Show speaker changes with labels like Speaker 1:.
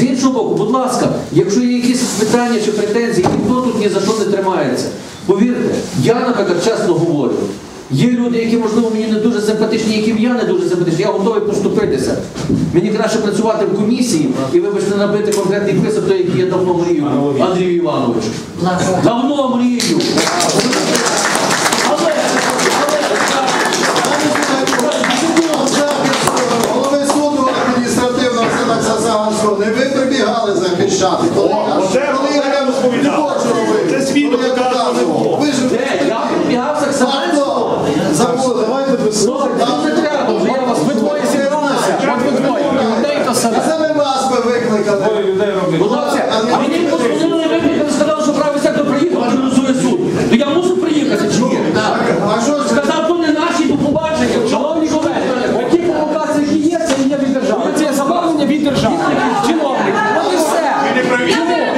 Speaker 1: З іншого боку, будь ласка, якщо є якісь питання чи претензії, ніхто тут ні за що не тримається. Повірте, я, наприклад, чесно говорю. Є люди, які, можливо, мені не дуже симпатичні, яким я не дуже симпатичний, я готовий поступитися. Мені краще працювати в комісії і, вибачте, набити конкретний список, той, який я давно мрію, Андрію Івановичу. Давно мрію.
Speaker 2: Сасаганського, не ви прибігали захищати. Коли я-
Speaker 3: оце
Speaker 2: коли я не
Speaker 3: розповідав.
Speaker 2: хочу робити.
Speaker 3: Це свідок
Speaker 2: Коли я. Ви ж
Speaker 1: де? Я пробігав
Speaker 2: А
Speaker 1: Саксаганського?
Speaker 2: хто? Забули.
Speaker 1: Слухайте, Ну, не треба, вже я вас ви двоє зібралися. От ви двоє. Людей то
Speaker 2: це ми вас би викликали.
Speaker 1: Будь ласка, а мені подзвонили 그리고